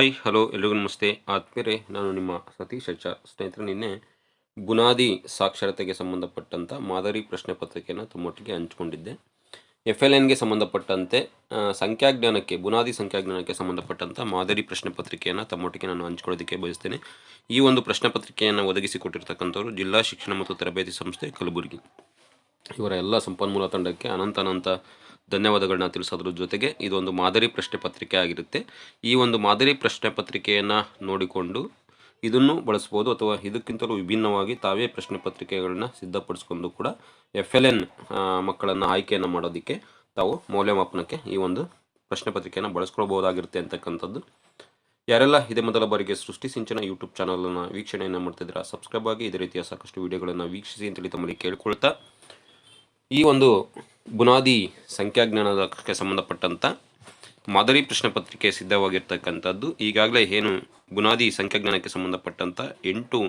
Hi, hello ಎಲ್ರಿಗೂ ನಮಸ್ತೆ. ಆದ್ಮೇಲೆ ನಾನು ನಿಮ್ಮ ಸತೀಶ್ ಅಚ್ಚ. ಸ್ನೇಹಿತರೆ, ನಿನ್ನೆ ಬುನಾದಿ ಸಾಕ್ಷರತೆಗೆ ಸಂಬಂಧಪಟ್ಟಂಥ ಮಾದರಿ ಪ್ರಶ್ನೆ ಪತ್ರಿಕೆಯನ್ನು ತಮ್ಮೊಟ್ಟಿಗೆ ಹಂಚಿಕೊಂಡಿದ್ದೆ. ಎಫ್ ಎಲ್ ಎನ್ಗೆ ಸಂಬಂಧಪಟ್ಟಂತೆ ಸಂಖ್ಯಾಜ್ಞಾನಕ್ಕೆ, ಬುನಾದಿ ಸಂಖ್ಯಾಜ್ಞಾನಕ್ಕೆ ಸಂಬಂಧಪಟ್ಟಂಥ ಮಾದರಿ ಪ್ರಶ್ನೆ ಪತ್ರಿಕೆಯನ್ನು ತಮ್ಮೊಟ್ಟಿಗೆ ನಾನು ಹಂಚ್ಕೊಳ್ಳೋದಕ್ಕೆ ಬಯಸ್ತೇನೆ. ಈ ಒಂದು ಪ್ರಶ್ನೆ ಪತ್ರಿಕೆಯನ್ನು ಒದಗಿಸಿಕೊಟ್ಟಿರ್ತಕ್ಕಂಥವ್ರು ಜಿಲ್ಲಾ ಶಿಕ್ಷಣ ಮತ್ತು ತರಬೇತಿ ಸಂಸ್ಥೆ ಕಲಬುರಗಿ. ಇವರ ಎಲ್ಲ ಸಂಪನ್ಮೂಲ ತಂಡಕ್ಕೆ ಅನಂತ ಅನಂತ ಧನ್ಯವಾದಗಳನ್ನ ತಿಳಿಸೋದ್ರ ಜೊತೆಗೆ ಇದೊಂದು ಮಾದರಿ ಪ್ರಶ್ನೆ ಪತ್ರಿಕೆ ಆಗಿರುತ್ತೆ. ಈ ಒಂದು ಮಾದರಿ ಪ್ರಶ್ನೆ ಪತ್ರಿಕೆಯನ್ನು ನೋಡಿಕೊಂಡು ಇದನ್ನು ಬಳಸ್ಬೋದು ಅಥವಾ ಇದಕ್ಕಿಂತಲೂ ವಿಭಿನ್ನವಾಗಿ ತಾವೇ ಪ್ರಶ್ನೆ ಪತ್ರಿಕೆಗಳನ್ನ ಸಿದ್ಧಪಡಿಸ್ಕೊಂಡು ಕೂಡ ಎಫ್ ಎಲ್ ಎನ್ ಮಕ್ಕಳನ್ನು ಆಯ್ಕೆಯನ್ನು ಮಾಡೋದಕ್ಕೆ ತಾವು ಮೌಲ್ಯಮಾಪನಕ್ಕೆ ಈ ಒಂದು ಪ್ರಶ್ನೆ ಪತ್ರಿಕೆಯನ್ನು ಬಳಸ್ಕೊಳ್ಬೋದಾಗಿರುತ್ತೆ ಅಂತಕ್ಕಂಥದ್ದು. ಯಾರೆಲ್ಲ ಇದೇ ಮೊದಲ ಬಾರಿಗೆ ಸೃಷ್ಟಿ ಸಿಂಚನ ಯೂಟ್ಯೂಬ್ ಚಾನಲನ್ನು ವೀಕ್ಷಣೆಯನ್ನು ಮಾಡ್ತಿದ್ದೀರಾ, ಸಬ್ಸ್ಕ್ರೈಬ್ ಆಗಿ ಇದೇ ರೀತಿಯ ಸಾಕಷ್ಟು ವಿಡಿಯೋಗಳನ್ನು ವೀಕ್ಷಿಸಿ ಅಂತೇಳಿ ತಮ್ಮಲ್ಲಿ ಕೇಳ್ಕೊಳ್ತಾ ಈ ಒಂದು ಬುನಾದಿ ಸಂಖ್ಯಾಜ್ಞಾನಕ್ಕೆ ಸಂಬಂಧಪಟ್ಟಂಥ ಮಾದರಿ ಪ್ರಶ್ನೆ ಪತ್ರಿಕೆ ಸಿದ್ಧವಾಗಿರ್ತಕ್ಕಂಥದ್ದು. ಈಗಾಗಲೇ ಏನು ಬುನಾದಿ ಸಂಖ್ಯಾಜ್ಞಾನಕ್ಕೆ ಸಂಬಂಧಪಟ್ಟಂಥ ಎಂಟು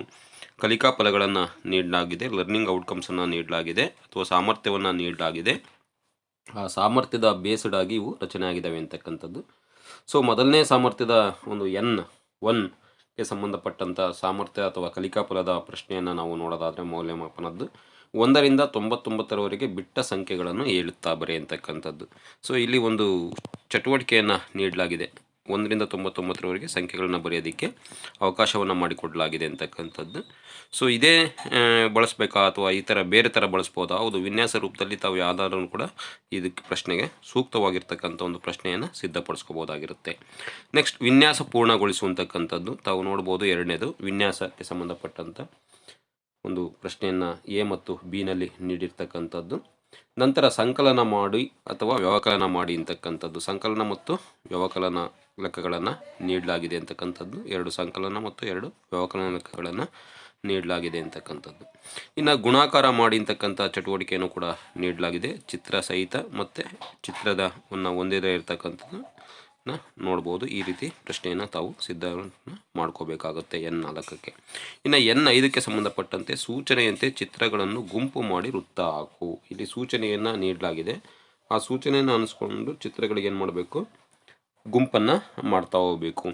ಕಲಿಕಾ ಫಲಗಳನ್ನು ನೀಡಲಾಗಿದೆ ಲರ್ನಿಂಗ್ ಔಟ್ಕಮ್ಸನ್ನು ನೀಡಲಾಗಿದೆ, ಅಥವಾ ಸಾಮರ್ಥ್ಯವನ್ನು ನೀಡಲಾಗಿದೆ. ಆ ಸಾಮರ್ಥ್ಯದ ಬೇಸ್ಡ್ ಆಗಿ ಇವು ರಚನೆ ಆಗಿದ್ದಾವೆ ಅಂತಕ್ಕಂಥದ್ದು. ಸೊ, ಮೊದಲನೇ ಸಾಮರ್ಥ್ಯದ ಒಂದು ಎನ್ ಒನ್ಗೆ ಸಂಬಂಧಪಟ್ಟಂಥ ಸಾಮರ್ಥ್ಯ ಅಥವಾ ಕಲಿಕಾಫಲದ ಪ್ರಶ್ನೆಯನ್ನು ನಾವು ನೋಡೋದಾದರೆ ಮೌಲ್ಯಮಾಪನದ್ದು. ಒಂದರಿಂದ ತೊಂಬತ್ತೊಂಬತ್ತರವರೆಗೆ ಬಿಟ್ಟ ಸಂಖ್ಯೆಗಳನ್ನು ಹೇಳುತ್ತಾ ಬರೆ ಅಂತಕ್ಕಂಥದ್ದು. ಸೊ ಇಲ್ಲಿ ಒಂದು ಚಟುವಟಿಕೆಯನ್ನು ನೀಡಲಾಗಿದೆ. ಒಂದರಿಂದ ತೊಂಬತ್ತೊಂಬತ್ತರವರೆಗೆ ಸಂಖ್ಯೆಗಳನ್ನು ಬರೆಯೋದಕ್ಕೆ ಅವಕಾಶವನ್ನು ಮಾಡಿಕೊಡಲಾಗಿದೆ ಅಂತಕ್ಕಂಥದ್ದು. ಸೊ ಇದೇ ಬಳಸಬೇಕಾ ಅಥವಾ ಈ ಥರ ಬೇರೆ ಥರ ಬಳಸ್ಬೋದಾ? ಹೌದು, ವಿನ್ಯಾಸ ರೂಪದಲ್ಲಿ ತಾವು ಯಾವ್ದಾದ್ರೂ ಕೂಡ ಇದಕ್ಕೆ ಪ್ರಶ್ನೆಗೆ ಸೂಕ್ತವಾಗಿರ್ತಕ್ಕಂಥ ಒಂದು ಪ್ರಶ್ನೆಯನ್ನು ಸಿದ್ಧಪಡಿಸ್ಕೋಬೋದಾಗಿರುತ್ತೆ. ನೆಕ್ಸ್ಟ್ ವಿನ್ಯಾಸ ಪೂರ್ಣಗೊಳಿಸುವಂತಕ್ಕಂಥದ್ದು. ತಾವು ನೋಡ್ಬೋದು ಎರಡನೇದು ವಿನ್ಯಾಸಕ್ಕೆ ಸಂಬಂಧಪಟ್ಟಂಥ ಒಂದು ಪ್ರಶ್ನೆಯನ್ನು ಎ ಮತ್ತು ಬಿನಲ್ಲಿ ನೀಡಿರ್ತಕ್ಕಂಥದ್ದು. ನಂತರ ಸಂಕಲನ ಮಾಡಿ ಅಥವಾ ವ್ಯವಕಲನ ಮಾಡಿ ಅಂತಕ್ಕಂಥದ್ದು. ಸಂಕಲನ ಮತ್ತು ವ್ಯವಕಲನ ಲೆಕ್ಕಗಳನ್ನು ನೀಡಲಾಗಿದೆ ಅಂತಕ್ಕಂಥದ್ದು. ಎರಡು ಸಂಕಲನ ಮತ್ತು ಎರಡು ವ್ಯವಕಲನ ಲೆಕ್ಕಗಳನ್ನು ನೀಡಲಾಗಿದೆ ಅಂತಕ್ಕಂಥದ್ದು. ಇನ್ನು ಗುಣಾಕಾರ ಮಾಡಿ ಅಂತಕ್ಕಂಥ ಚಟುವಟಿಕೆಯನ್ನು ಕೂಡ ನೀಡಲಾಗಿದೆ. ಚಿತ್ರ ಸಹಿತ ಮತ್ತು ಚಿತ್ರದವನ್ನು ಒಂದೇ ಇರತಕ್ಕಂಥದ್ದು. ನ ನೋಡ್ಬೋದು. ಈ ರೀತಿ ಪ್ರಶ್ನೆಯನ್ನು ತಾವು ಸಿದ್ಧ ಮಾಡ್ಕೋಬೇಕಾಗುತ್ತೆ ಎನ್ ನಾಲ್ಕಕ್ಕೆ. ಇನ್ನು ಎನ್ ಐದಕ್ಕೆ ಸಂಬಂಧಪಟ್ಟಂತೆ ಸೂಚನೆಯಂತೆ ಚಿತ್ರಗಳನ್ನು ಗುಂಪು ಮಾಡಿ ವೃತ್ತ ಹಾಕು. ಇಲ್ಲಿ ಸೂಚನೆಯನ್ನು ನೀಡಲಾಗಿದೆ. ಆ ಸೂಚನೆಯನ್ನು ಅನಿಸ್ಕೊಂಡು ಚಿತ್ರಗಳಿಗೆ ಏನು ಮಾಡಬೇಕು? ಗುಂಪನ್ನು ಮಾಡ್ತಾ ಹೋಗಬೇಕು.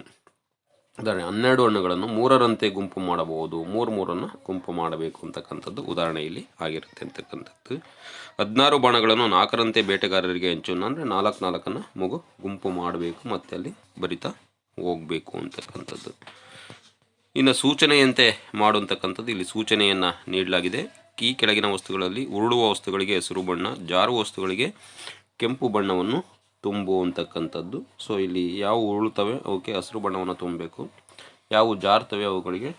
ಉದಾಹರಣೆ, ಹನ್ನೆರಡು ಹಣ್ಣುಗಳನ್ನು ಮೂರರಂತೆ ಗುಂಪು ಮಾಡಬಹುದು. ಮೂರು ಮೂರನ್ನು ಗುಂಪು ಮಾಡಬೇಕು ಅಂತಕ್ಕಂಥದ್ದು ಉದಾಹರಣೆ ಇಲ್ಲಿ ಆಗಿರುತ್ತೆ ಅಂತಕ್ಕಂಥದ್ದು. ಹದಿನಾರು ಬಾಣಗಳನ್ನು ನಾಲ್ಕರಂತೆ ಬೇಟೆಗಾರರಿಗೆ ಹಂಚು ಅಂದರೆ ನಾಲ್ಕು ನಾಲ್ಕನ್ನು ಮಗು ಗುಂಪು ಮಾಡಬೇಕು, ಮತ್ತು ಅಲ್ಲಿ ಬರಿತಾ ಹೋಗಬೇಕು ಅಂತಕ್ಕಂಥದ್ದು. ಇನ್ನು ಸೂಚನೆಯಂತೆ ಮಾಡುವಂತಕ್ಕಂಥದ್ದು ಇಲ್ಲಿ ಸೂಚನೆಯನ್ನು ನೀಡಲಾಗಿದೆ. ಈ ಕೆಳಗಿನ ವಸ್ತುಗಳಲ್ಲಿ ಉರುಳುವ ವಸ್ತುಗಳಿಗೆ ಹಸಿರು ಬಣ್ಣ ಜಾರುವ ವಸ್ತುಗಳಿಗೆ ಕೆಂಪು ಬಣ್ಣವನ್ನು ತುಂಬುವಂತಕ್ಕಂಥದ್ದು ಸೊ ಇಲ್ಲಿ ಯಾವ ಉರುಳುತ್ತವೆ ಅವಕ್ಕೆ ಹಸಿರು ಬಣ್ಣವನ್ನು ತುಂಬಬೇಕು. ಯಾವ ಜಾರ್ತವೆ, ಅವುಗಳಿಗೆ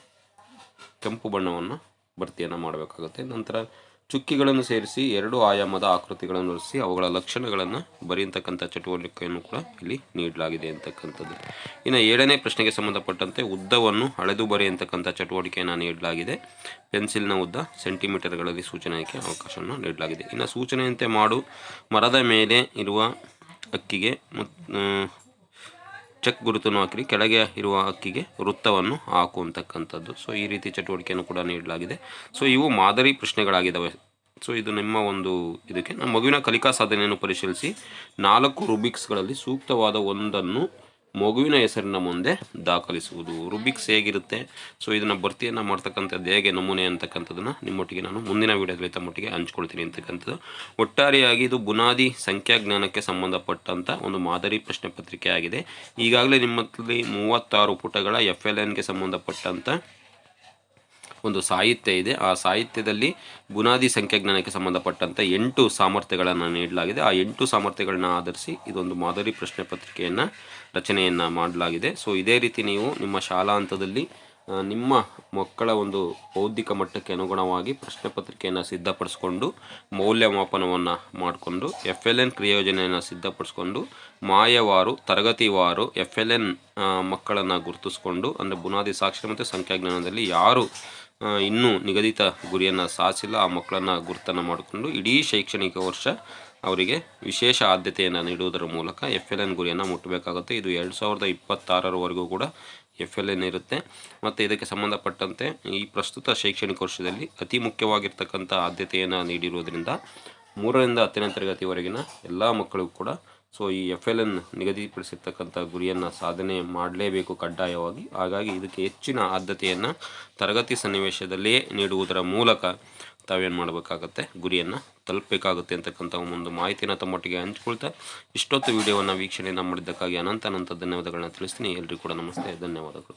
ಕೆಂಪು ಬಣ್ಣವನ್ನು ಭರ್ತಿಯನ್ನು ಮಾಡಬೇಕಾಗುತ್ತೆ. ನಂತರ ಚುಕ್ಕಿಗಳನ್ನು ಸೇರಿಸಿ, ಎರಡು ಆಯಾಮದ ಆಕೃತಿಗಳನ್ನು ರಚಿಸಿ ಅವುಗಳ ಲಕ್ಷಣಗಳನ್ನು ಬರೆಯತಕ್ಕಂಥ ಚಟುವಟಿಕೆಯನ್ನು ಕೂಡ ಇಲ್ಲಿ ನೀಡಲಾಗಿದೆ ಅಂತಕ್ಕಂಥದ್ದು. ಇನ್ನು ಏಳನೇ ಪ್ರಶ್ನೆಗೆ ಸಂಬಂಧಪಟ್ಟಂತೆ ಉದ್ದವನ್ನು ಅಳೆದು ಬರೆಯತಕ್ಕಂಥ ಚಟುವಟಿಕೆಯನ್ನು ನೀಡಲಾಗಿದೆ. ಪೆನ್ಸಿಲ್ನ ಉದ್ದ ಸೆಂಟಿಮೀಟರ್ಗಳಲ್ಲಿ ಸೂಚನೆಗೆ ಅವಕಾಶವನ್ನು ನೀಡಲಾಗಿದೆ. ಇನ್ನು ಸೂಚನೆಯಂತೆ ಮಾಡು, ಮರದ ಮೇಲೆ ಇರುವ ಅಕ್ಕಿಗೆ ಚೆಕ್ ಗುರುತನ್ನು ಹಾಕಿರಿ. ಕೆಳಗೆ ಇರುವ ಅಕ್ಕಿಗೆ ವೃತ್ತವನ್ನು ಹಾಕುವಂತಕ್ಕಂಥದ್ದು. ಸೊ ಈ ರೀತಿ ಚಟುವಟಿಕೆಯನ್ನು ಕೂಡ ನೀಡಲಾಗಿದೆ. ಸೊ ಇವು ಮಾದರಿ ಪ್ರಶ್ನೆಗಳಾಗಿದ್ದಾವೆ. ಸೊ ಇದು ನಿಮ್ಮ ಒಂದು ಇದಕ್ಕೆ ನಮ್ಮ ಮಗುವಿನ ಕಲಿಕಾ ಸಾಧನೆಯನ್ನು ಪರಿಶೀಲಿಸಿ ನಾಲ್ಕು ರುಬಿಕ್ಸ್ಗಳಲ್ಲಿ ಸೂಕ್ತವಾದ ಒಂದನ್ನು ಮಗುವಿನ ಹೆಸರಿನ ಮುಂದೆ ದಾಖಲಿಸುವುದು. ರುಬಿಕ್ಸ್ ಹೇಗಿರುತ್ತೆ? ಸೊ ಇದನ್ನು ಭರ್ತಿಯನ್ನು ಮಾಡ್ತಕ್ಕಂಥದ್ದು ಹೇಗೆ? ನಮೂನೆ ಅಂತಕ್ಕಂಥದ್ದನ್ನು ನಿಮ್ಮೊಟ್ಟಿಗೆ ನಾನು ಮುಂದಿನ ವೀಡಿಯೋದಲ್ಲಿ ತಮ್ಮೊಟ್ಟಿಗೆ ಹಂಚ್ಕೊಳ್ತೀನಿ ಅಂತಕ್ಕಂಥದ್ದು. ಒಟ್ಟಾರೆಯಾಗಿ ಇದು ಬುನಾದಿ ಸಂಖ್ಯಾಜ್ಞಾನಕ್ಕೆ ಸಂಬಂಧಪಟ್ಟಂಥ ಒಂದು ಮಾದರಿ ಪ್ರಶ್ನೆ ಪತ್ರಿಕೆ ಆಗಿದೆ. ಈಗಾಗಲೇ ನಿಮ್ಮಲ್ಲಿ ಮೂವತ್ತಾರು ಪುಟಗಳ ಎಫ್ ಎಲ್ ಎನ್ಗೆ ಸಂಬಂಧಪಟ್ಟಂಥ ಒಂದು ಸಾಹಿತ್ಯ ಇದೆ. ಆ ಸಾಹಿತ್ಯದಲ್ಲಿ ಬುನಾದಿ ಸಂಖ್ಯಾಜ್ಞಾನಕ್ಕೆ ಸಂಬಂಧಪಟ್ಟಂಥ ಎಂಟು ಸಾಮರ್ಥ್ಯಗಳನ್ನು ನೀಡಲಾಗಿದೆ. ಆ ಎಂಟು ಸಾಮರ್ಥ್ಯಗಳನ್ನ ಆಧರಿಸಿ ಇದೊಂದು ಮಾದರಿ ಪ್ರಶ್ನೆ ಪತ್ರಿಕೆಯನ್ನು ರಚನೆಯನ್ನು ಮಾಡಲಾಗಿದೆ. ಸೊ ಇದೇ ರೀತಿ ನೀವು ನಿಮ್ಮ ಶಾಲಾ ಹಂತದಲ್ಲಿ ನಿಮ್ಮ ಮಕ್ಕಳ ಒಂದು ಬೌದ್ಧಿಕ ಮಟ್ಟಕ್ಕೆ ಅನುಗುಣವಾಗಿ ಪ್ರಶ್ನೆ ಪತ್ರಿಕೆಯನ್ನು ಸಿದ್ಧಪಡಿಸ್ಕೊಂಡು, ಮೌಲ್ಯಮಾಪನವನ್ನು ಮಾಡಿಕೊಂಡು ಎಫ್ ಎಲ್ ಎನ್ ಕ್ರಿಯೋಜನೆಯನ್ನು ಸಿದ್ಧಪಡಿಸ್ಕೊಂಡು, ಮಾಯವಾರು, ತರಗತಿವಾರು ಎಫ್ ಎಲ್ ಎನ್ ಮಕ್ಕಳನ್ನು ಗುರುತಿಸ್ಕೊಂಡು, ಅಂದರೆ ಬುನಾದಿ ಸಾಕ್ಷರ ಮತ್ತು ಸಂಖ್ಯಾಜ್ಞಾನದಲ್ಲಿ ಯಾರು ಇನ್ನೂ ನಿಗದಿತ ಗುರಿಯನ್ನು ಸಾಧಿಸಿಲ್ಲ ಆ ಮಕ್ಕಳನ್ನು ಗುರುತನ್ನು ಮಾಡಿಕೊಂಡು ಇಡೀ ಶೈಕ್ಷಣಿಕ ವರ್ಷ ಅವರಿಗೆ ವಿಶೇಷ ಆದ್ಯತೆಯನ್ನು ನೀಡುವುದರ ಮೂಲಕ ಎಫ್ ಎಲ್ ಎನ್ ಗುರಿಯನ್ನು ಮುಟ್ಟಬೇಕಾಗುತ್ತೆ. ಇದು ಎರಡು ಸಾವಿರದ ಇಪ್ಪತ್ತಾರರವರೆಗೂ ಕೂಡ ಎಫ್ ಎಲ್ ಎನ್ ಇರುತ್ತೆ. ಮತ್ತು ಇದಕ್ಕೆ ಸಂಬಂಧಪಟ್ಟಂತೆ ಈ ಪ್ರಸ್ತುತ ಶೈಕ್ಷಣಿಕ ವರ್ಷದಲ್ಲಿ ಅತಿ ಮುಖ್ಯವಾಗಿರ್ತಕ್ಕಂಥ ಆದ್ಯತೆಯನ್ನು ನೀಡಿರುವುದರಿಂದ ಮೂರರಿಂದ ಹತ್ತನೇ ತರಗತಿವರೆಗಿನ ಎಲ್ಲ ಮಕ್ಕಳಿಗೂ ಕೂಡ ಸೊ ಈ ಎಫ್ ಎಲ್ ಎನ್ ನಿಗದಿಪಡಿಸಿರ್ತಕ್ಕಂಥ ಗುರಿಯನ್ನು ಸಾಧನೆ ಮಾಡಲೇಬೇಕು ಕಡ್ಡಾಯವಾಗಿ. ಹಾಗಾಗಿ ಇದಕ್ಕೆ ಹೆಚ್ಚಿನ ಆದ್ಯತೆಯನ್ನು ತರಗತಿ ಸನ್ನಿವೇಶದಲ್ಲಿಯೇ ನೀಡುವುದರ ಮೂಲಕ ತಾವೇನು ಮಾಡಬೇಕಾಗತ್ತೆ? ಗುರಿಯನ್ನು ತಲುಪಬೇಕಾಗುತ್ತೆ ಅಂತಕ್ಕಂಥ ಒಂದು ಮಾಹಿತಿನ ತಮ್ಮೊಟ್ಟಿಗೆ ಹಂಚಿಕೊಳ್ತಾ ಇಷ್ಟೊತ್ತು ವಿಡಿಯೋವನ್ನು ವೀಕ್ಷಣೆಯನ್ನು ಮಾಡಿದ್ದಕ್ಕಾಗಿ ಅನಂತ ಅನಂತ ಧನ್ಯವಾದಗಳನ್ನ ತಿಳಿಸ್ತೀನಿ. ಎಲ್ಲರಿಗೂ ಕೂಡ ನಮಸ್ತೆ. ಧನ್ಯವಾದಗಳು.